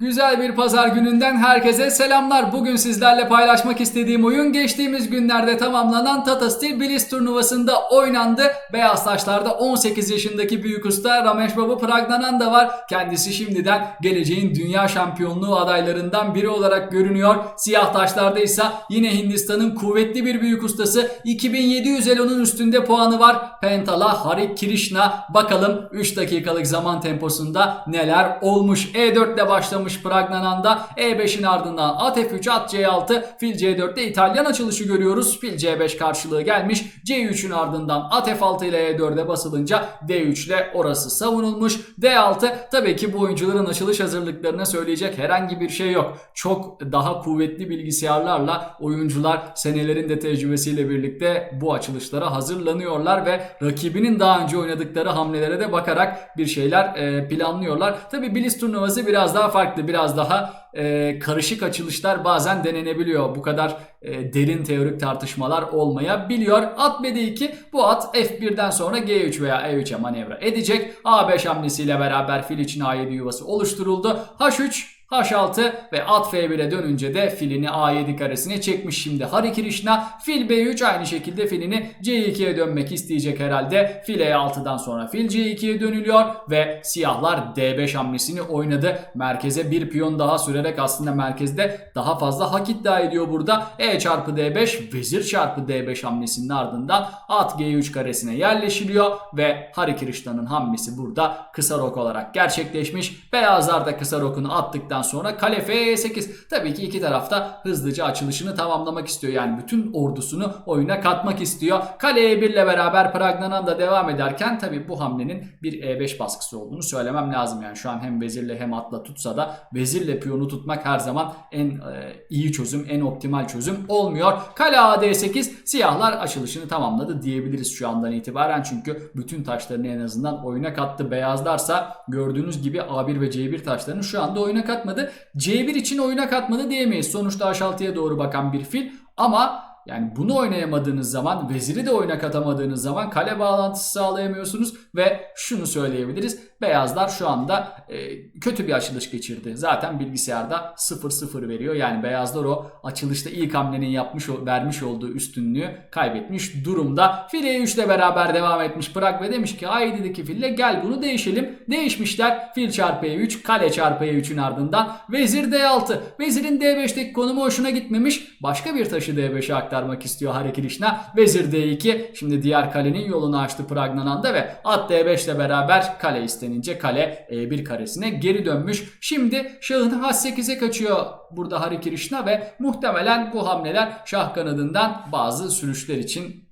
Güzel bir pazar gününden herkese selamlar. Bugün sizlerle paylaşmak istediğim oyun geçtiğimiz günlerde tamamlanan Tata Steel Blitz turnuvasında oynandı. Beyaz taşlarda 18 yaşındaki büyük usta Ramesh Babu Pragnanan var. Kendisi şimdiden geleceğin dünya şampiyonluğu adaylarından biri olarak görünüyor. Siyah taşlarda ise yine Hindistan'ın kuvvetli bir büyük ustası 2700 elonun üstünde puanı var. Pentala Harik Krishna. Bakalım 3 dakikalık zaman temposunda neler olmuş. E4 ile başlamış Pragnanan'da. E5'in ardından at F3, at C6, fil C4'te İtalyan açılışı görüyoruz. Fil C5 karşılığı gelmiş. C3'ün ardından at F6 ile E4'e basılınca D3 ile orası savunulmuş. D6 tabii ki bu oyuncuların açılış hazırlıklarına söyleyecek herhangi bir şey yok. Çok daha kuvvetli bilgisayarlarla oyuncular senelerin de tecrübesiyle birlikte bu açılışlara hazırlanıyorlar ve rakibinin daha önce oynadıkları hamlelere de bakarak bir şeyler e, planlıyorlar. Tabii Blitz turnuvası biraz daha farklı, biraz daha e, karışık açılışlar bazen denenebiliyor. Bu kadar e, derin teorik tartışmalar olmayabiliyor. At BD2 bu at F1'den sonra G3 veya E3'e manevra edecek. A5 hamlesiyle beraber fil için A7 yuvası oluşturuldu. H3 H6 ve at F1'e dönünce de filini A7 karesine çekmiş şimdi Hari Krishna. Fil B3 aynı şekilde filini C2'ye dönmek isteyecek herhalde. Fil E6'dan sonra fil C2'ye dönülüyor ve siyahlar D5 hamlesini oynadı. Merkeze bir piyon daha sürerek aslında merkezde daha fazla hak iddia ediyor burada. E çarpı D5 vezir çarpı D5 hamlesinin ardından at G3 karesine yerleşiliyor ve Hari Krishna'nın hamlesi burada kısa rok olarak gerçekleşmiş. Beyazlar da kısa rokunu attıktan sonra kale F8. Tabii ki iki tarafta hızlıca açılışını tamamlamak istiyor. Yani bütün ordusunu oyuna katmak istiyor. Kale E1 ile beraber Pragnanan da devam ederken tabii bu hamlenin bir E5 baskısı olduğunu söylemem lazım. Yani şu an hem vezirle hem atla tutsa da vezirle piyonu tutmak her zaman en e, iyi çözüm, en optimal çözüm olmuyor. Kale AD8 siyahlar açılışını tamamladı diyebiliriz şu andan itibaren. Çünkü bütün taşlarını en azından oyuna kattı. Beyazlarsa gördüğünüz gibi A1 ve C1 taşlarını şu anda oyuna katmadı. C1 için oyuna katmadı diyemeyiz. Sonuçta H6'ya doğru bakan bir fil ama yani bunu oynayamadığınız zaman, veziri de oyuna katamadığınız zaman kale bağlantısı sağlayamıyorsunuz ve şunu söyleyebiliriz. Beyazlar şu anda e, kötü bir açılış geçirdi. Zaten bilgisayarda 0-0 veriyor. Yani beyazlar o açılışta ilk hamlenin yapmış vermiş olduğu üstünlüğü kaybetmiş durumda. File 3 ile beraber devam etmiş Prag ve demiş ki haydi dedi ki fille gel bunu değişelim. Değişmişler. Fil çarpı E3, kale çarpı E3'ün ardından vezir D6. Vezirin D5'teki konumu hoşuna gitmemiş. Başka bir taşı D5'e aktarmak istiyor Hare Krishna. Vezir D2. Şimdi diğer kalenin yolunu açtı Pragnananda ve at D5 ile beraber kale istenince kale E1 karesine geri dönmüş. Şimdi şahın H8'e kaçıyor burada Hare Krishna ve muhtemelen bu hamleler şah kanadından bazı sürüşler için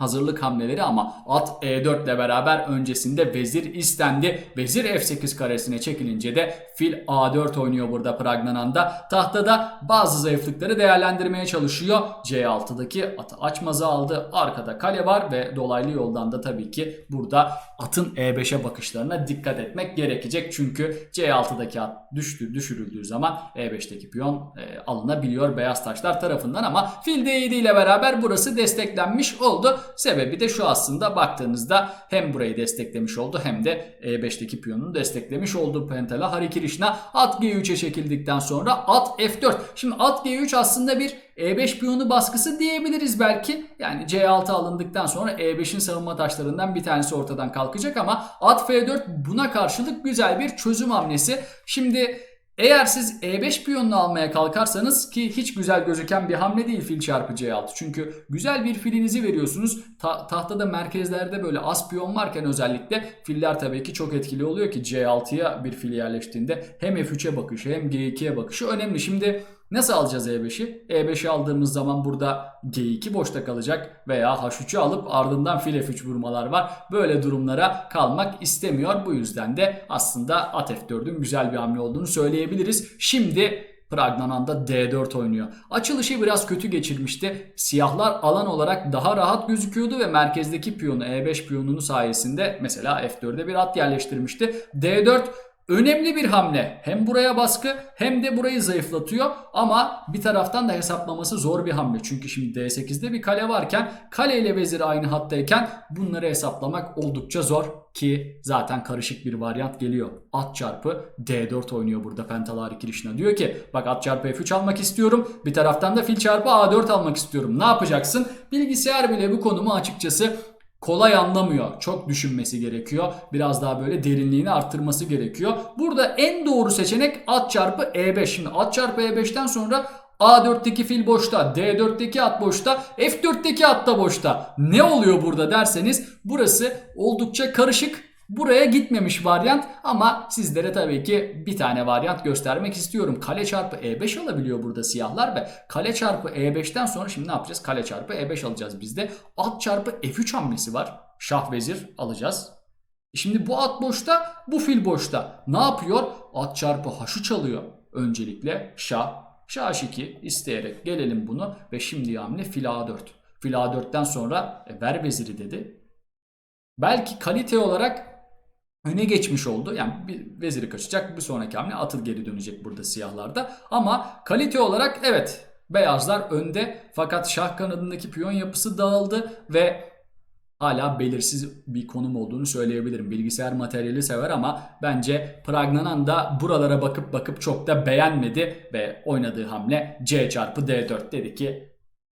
hazırlık hamleleri ama at E4 ile beraber öncesinde vezir istendi. Vezir F8 karesine çekilince de fil A4 oynuyor burada Pragnananda. Tahtada bazı zayıflıkları değerlendirmeye çalışıyor. C6'daki atı açmazı aldı. Arkada kale var ve dolaylı yoldan da tabii ki burada atın E5'e bakışlarına dikkat etmek gerekecek. Çünkü C6'daki at düştü, düşürüldüğü zaman E5'teki piyon e, alınabiliyor beyaz taşlar tarafından ama fil D7 ile beraber burası desteklenmiş oldu. Sebebi de şu aslında baktığınızda hem burayı desteklemiş oldu hem de E5'teki piyonunu desteklemiş oldu Pentala Hari Krishna. At G3'e çekildikten sonra at F4. Şimdi at G3 aslında bir E5 piyonu baskısı diyebiliriz belki. Yani C6 alındıktan sonra E5'in savunma taşlarından bir tanesi ortadan kalkacak ama at F4 buna karşılık güzel bir çözüm hamlesi. Şimdi eğer siz E5 piyonunu almaya kalkarsanız ki hiç güzel gözüken bir hamle değil fil çarpı C6. Çünkü güzel bir filinizi veriyorsunuz. Ta- tahtada merkezlerde böyle az piyon varken özellikle filler tabii ki çok etkili oluyor ki C6'ya bir fil yerleştiğinde hem F3'e bakışı hem G2'ye bakışı önemli. Şimdi Nasıl alacağız E5'i? E5'i aldığımız zaman burada G2 boşta kalacak veya H3'ü alıp ardından fil F3 vurmalar var. Böyle durumlara kalmak istemiyor. Bu yüzden de aslında at F4'ün güzel bir hamle olduğunu söyleyebiliriz. Şimdi Pragnananda D4 oynuyor. Açılışı biraz kötü geçirmişti. Siyahlar alan olarak daha rahat gözüküyordu ve merkezdeki piyonu E5 piyonunu sayesinde mesela F4'e bir at yerleştirmişti. D4 Önemli bir hamle. Hem buraya baskı hem de burayı zayıflatıyor. Ama bir taraftan da hesaplaması zor bir hamle. Çünkü şimdi D8'de bir kale varken kale ile vezir aynı hattayken bunları hesaplamak oldukça zor. Ki zaten karışık bir varyant geliyor. At çarpı D4 oynuyor burada Pentalari Krishna. Diyor ki bak at çarpı F3 almak istiyorum. Bir taraftan da fil çarpı A4 almak istiyorum. Ne yapacaksın? Bilgisayar bile bu konumu açıkçası kolay anlamıyor. Çok düşünmesi gerekiyor. Biraz daha böyle derinliğini arttırması gerekiyor. Burada en doğru seçenek at çarpı E5. Şimdi at çarpı E5'ten sonra A4'teki fil boşta, D4'teki at boşta, F4'teki at da boşta. Ne oluyor burada derseniz burası oldukça karışık. Buraya gitmemiş varyant ama sizlere tabii ki bir tane varyant göstermek istiyorum. Kale çarpı E5 alabiliyor burada siyahlar ve kale çarpı E5'ten sonra şimdi ne yapacağız? Kale çarpı E5 alacağız biz de. At çarpı F3 hamlesi var. Şah vezir alacağız. Şimdi bu at boşta, bu fil boşta. Ne yapıyor? At çarpı H3 alıyor. Öncelikle şah, şah H2 isteyerek gelelim bunu ve şimdi hamle fil A4. Fil A4'ten sonra e, ver veziri dedi. Belki kalite olarak öne geçmiş oldu. Yani bir veziri kaçacak bir sonraki hamle atıl geri dönecek burada siyahlarda. Ama kalite olarak evet beyazlar önde fakat şah kanadındaki piyon yapısı dağıldı ve hala belirsiz bir konum olduğunu söyleyebilirim. Bilgisayar materyali sever ama bence Pragnanan da buralara bakıp bakıp çok da beğenmedi ve oynadığı hamle C çarpı D4 dedi ki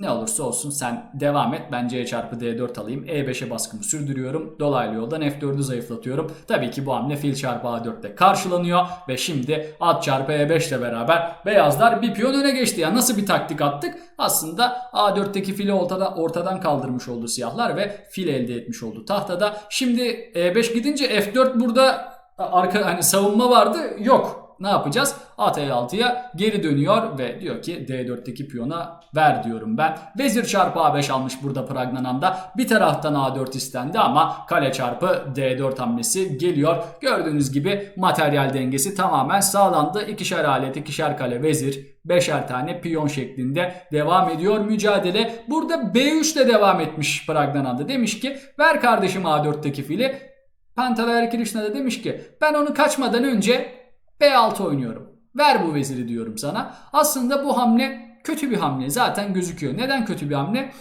ne olursa olsun sen devam et. Ben C çarpı D4 alayım. E5'e baskımı sürdürüyorum. Dolaylı yoldan F4'ü zayıflatıyorum. Tabii ki bu hamle fil çarpı A4'te karşılanıyor. Ve şimdi at çarpı E5 ile beraber beyazlar bir piyon öne geçti. Yani nasıl bir taktik attık? Aslında A4'teki fili ortada, ortadan kaldırmış oldu siyahlar ve fil elde etmiş oldu tahtada. Şimdi E5 gidince F4 burada arka hani savunma vardı. Yok ne yapacağız? At E6'ya geri dönüyor ve diyor ki D4'teki piyona ver diyorum ben. Vezir çarpı A5 almış burada Pragnanan'da. Bir taraftan A4 istendi ama kale çarpı D4 hamlesi geliyor. Gördüğünüz gibi materyal dengesi tamamen sağlandı. İkişer alet, ikişer kale, vezir, beşer tane piyon şeklinde devam ediyor mücadele. Burada B3 de devam etmiş Pragnanan'da. Demiş ki ver kardeşim A4'teki fili. Pantalar Krishna da demiş ki ben onu kaçmadan önce B6 oynuyorum. Ver bu veziri diyorum sana. Aslında bu hamle kötü bir hamle. Zaten gözüküyor. Neden kötü bir hamle?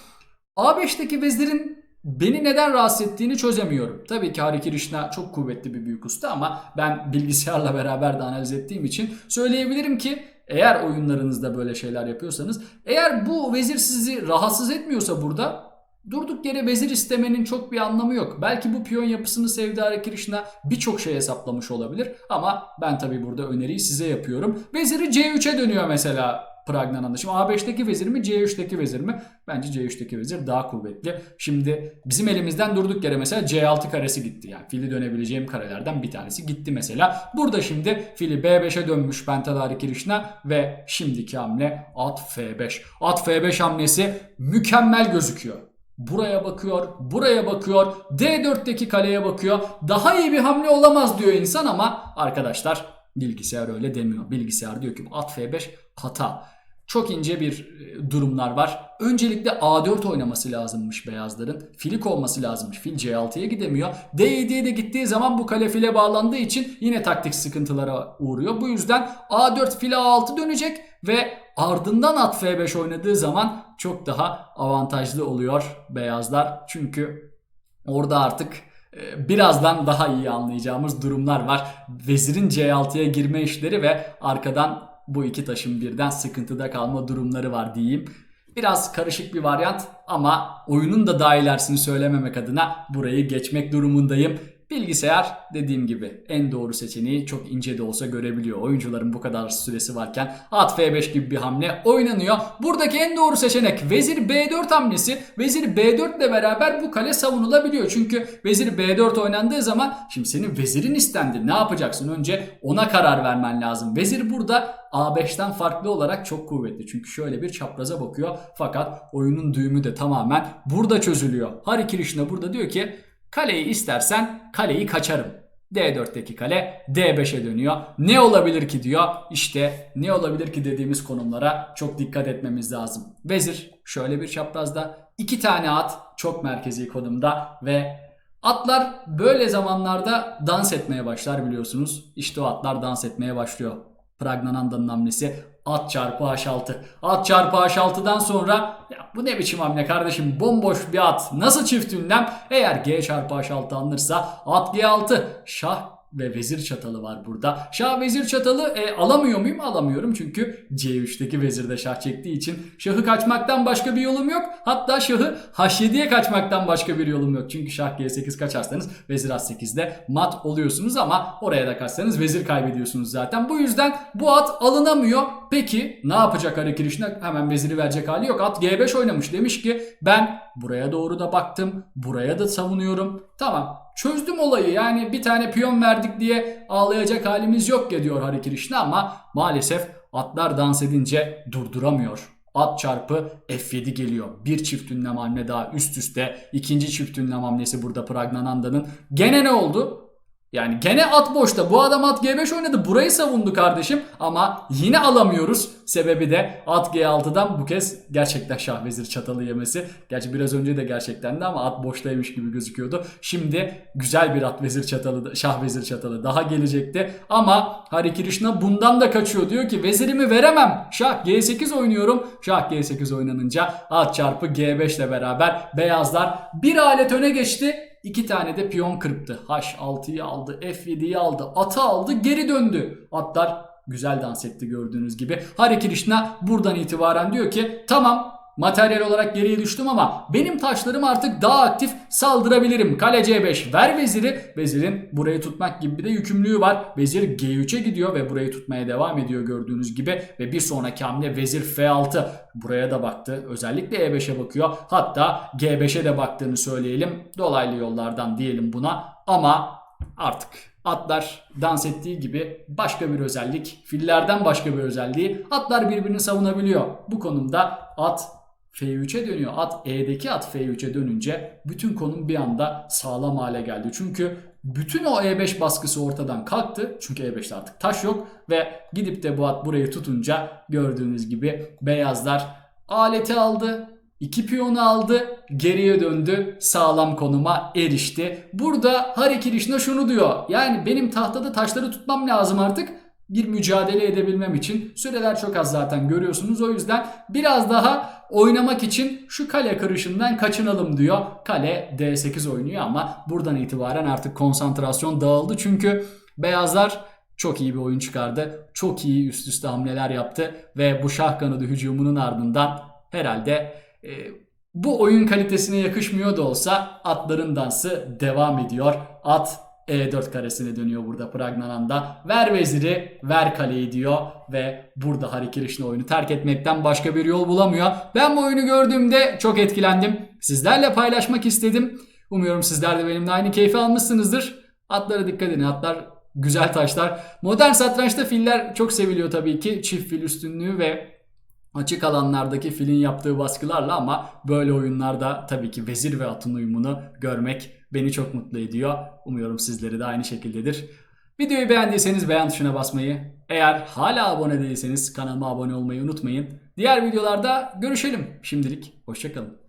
A5'teki vezirin beni neden rahatsız ettiğini çözemiyorum. Tabii ki Hari Krishna çok kuvvetli bir büyük usta ama ben bilgisayarla beraber de analiz ettiğim için söyleyebilirim ki eğer oyunlarınızda böyle şeyler yapıyorsanız eğer bu vezir sizi rahatsız etmiyorsa burada Durduk yere vezir istemenin çok bir anlamı yok. Belki bu piyon yapısını sevdi Hare Krishna birçok şey hesaplamış olabilir. Ama ben tabi burada öneriyi size yapıyorum. Veziri C3'e dönüyor mesela Pragnan'da. Şimdi A5'teki vezir mi C3'teki vezir mi? Bence C3'teki vezir daha kuvvetli. Şimdi bizim elimizden durduk yere mesela C6 karesi gitti. Yani fili dönebileceğim karelerden bir tanesi gitti mesela. Burada şimdi fili B5'e dönmüş Pentadari Krishna ve şimdiki hamle at F5. At F5 hamlesi mükemmel gözüküyor. Buraya bakıyor, buraya bakıyor, D4'teki kaleye bakıyor. Daha iyi bir hamle olamaz diyor insan ama arkadaşlar bilgisayar öyle demiyor. Bilgisayar diyor ki at F5 hata. Çok ince bir e, durumlar var. Öncelikle A4 oynaması lazımmış beyazların. Filik olması lazımmış. Fil C6'ya gidemiyor. D7'ye de gittiği zaman bu kale file bağlandığı için yine taktik sıkıntılara uğruyor. Bu yüzden A4 file A6 dönecek ve ardından at F5 oynadığı zaman çok daha avantajlı oluyor beyazlar. Çünkü orada artık e, birazdan daha iyi anlayacağımız durumlar var. Vezirin C6'ya girme işleri ve arkadan bu iki taşın birden sıkıntıda kalma durumları var diyeyim. Biraz karışık bir varyant ama oyunun da daha ilerisini söylememek adına burayı geçmek durumundayım. Bilgisayar dediğim gibi en doğru seçeneği çok ince de olsa görebiliyor. Oyuncuların bu kadar süresi varken at F5 gibi bir hamle oynanıyor. Buradaki en doğru seçenek vezir B4 hamlesi. Vezir B4 ile beraber bu kale savunulabiliyor. Çünkü vezir B4 oynandığı zaman şimdi senin vezirin istendi. Ne yapacaksın? Önce ona karar vermen lazım. Vezir burada A5'ten farklı olarak çok kuvvetli. Çünkü şöyle bir çapraza bakıyor. Fakat oyunun düğümü de tamamen burada çözülüyor. Hari Krishna burada diyor ki Kaleyi istersen kaleyi kaçarım. D4'teki kale D5'e dönüyor. Ne olabilir ki diyor. İşte ne olabilir ki dediğimiz konumlara çok dikkat etmemiz lazım. Vezir şöyle bir çaprazda iki tane at çok merkezi konumda ve Atlar böyle zamanlarda dans etmeye başlar biliyorsunuz. İşte o atlar dans etmeye başlıyor. Pragnananda'nın hamlesi at çarpı H6. At çarpı H6'dan sonra ya bu ne biçim hamle kardeşim bomboş bir at. Nasıl çift ünlem? Eğer G çarpı H6 alınırsa at G6. Şah ve vezir çatalı var burada. Şah vezir çatalı e, alamıyor muyum? Alamıyorum çünkü C3'teki vezir de şah çektiği için şahı kaçmaktan başka bir yolum yok. Hatta şahı H7'ye kaçmaktan başka bir yolum yok. Çünkü şah G8 kaçarsanız vezir H8'de mat oluyorsunuz ama oraya da kaçsanız vezir kaybediyorsunuz zaten. Bu yüzden bu at alınamıyor. Peki ne yapacak Hare Krishna? Hemen veziri verecek hali yok. At G5 oynamış. Demiş ki ben buraya doğru da baktım. Buraya da savunuyorum. Tamam çözdüm olayı. Yani bir tane piyon verdik diye ağlayacak halimiz yok ya diyor Hare Krishna ama maalesef atlar dans edince durduramıyor. At çarpı F7 geliyor. Bir çift ünlem hamle daha üst üste. İkinci çift ünlem hamlesi burada Pragnananda'nın. Gene ne oldu? Yani gene at boşta. Bu adam at G5 oynadı. Burayı savundu kardeşim. Ama yine alamıyoruz. Sebebi de at G6'dan bu kez gerçekten şah vezir çatalı yemesi. Gerçi biraz önce de gerçekten de ama at boştaymış gibi gözüküyordu. Şimdi güzel bir at vezir çatalı, şah vezir çatalı daha gelecekti. Ama Hare Krishna bundan da kaçıyor. Diyor ki vezirimi veremem. Şah G8 oynuyorum. Şah G8 oynanınca at çarpı G5 ile beraber beyazlar bir alet öne geçti. İki tane de piyon kırptı. H6'yı aldı, F7'yi aldı, atı aldı, geri döndü. Atlar güzel dans etti gördüğünüz gibi. Hare Krishna buradan itibaren diyor ki tamam materyal olarak geriye düştüm ama benim taşlarım artık daha aktif saldırabilirim. Kale C5 ver veziri. Vezirin burayı tutmak gibi bir de yükümlülüğü var. Vezir G3'e gidiyor ve burayı tutmaya devam ediyor gördüğünüz gibi. Ve bir sonraki hamle vezir F6. Buraya da baktı. Özellikle E5'e bakıyor. Hatta G5'e de baktığını söyleyelim. Dolaylı yollardan diyelim buna. Ama artık atlar dans ettiği gibi başka bir özellik, fillerden başka bir özelliği. Atlar birbirini savunabiliyor. Bu konumda at F3'e dönüyor. At E'deki at F3'e dönünce bütün konum bir anda sağlam hale geldi. Çünkü bütün o E5 baskısı ortadan kalktı. Çünkü E5'te artık taş yok ve gidip de bu at burayı tutunca gördüğünüz gibi beyazlar aleti aldı. İki piyonu aldı, geriye döndü, sağlam konuma erişti. Burada Hare Krishna şunu diyor. Yani benim tahtada taşları tutmam lazım artık bir mücadele edebilmem için. Süreler çok az zaten görüyorsunuz. O yüzden biraz daha oynamak için şu kale kırışından kaçınalım diyor. Kale D8 oynuyor ama buradan itibaren artık konsantrasyon dağıldı. Çünkü beyazlar çok iyi bir oyun çıkardı. Çok iyi üst üste hamleler yaptı ve bu şah kanadı hücumunun ardından herhalde e, bu oyun kalitesine yakışmıyor da olsa atların dansı devam ediyor. At e4 karesine dönüyor burada Pragnananda. Ver veziri, ver kaleyi diyor ve burada Krishna oyunu terk etmekten başka bir yol bulamıyor. Ben bu oyunu gördüğümde çok etkilendim. Sizlerle paylaşmak istedim. Umuyorum sizler de benimle aynı keyfi almışsınızdır. Atlara dikkat edin. Atlar güzel taşlar. Modern satrançta filler çok seviliyor tabii ki. Çift fil üstünlüğü ve açık alanlardaki filin yaptığı baskılarla ama böyle oyunlarda tabii ki vezir ve atın uyumunu görmek beni çok mutlu ediyor. Umuyorum sizleri de aynı şekildedir. Videoyu beğendiyseniz beğen tuşuna basmayı, eğer hala abone değilseniz kanalıma abone olmayı unutmayın. Diğer videolarda görüşelim. Şimdilik hoşçakalın.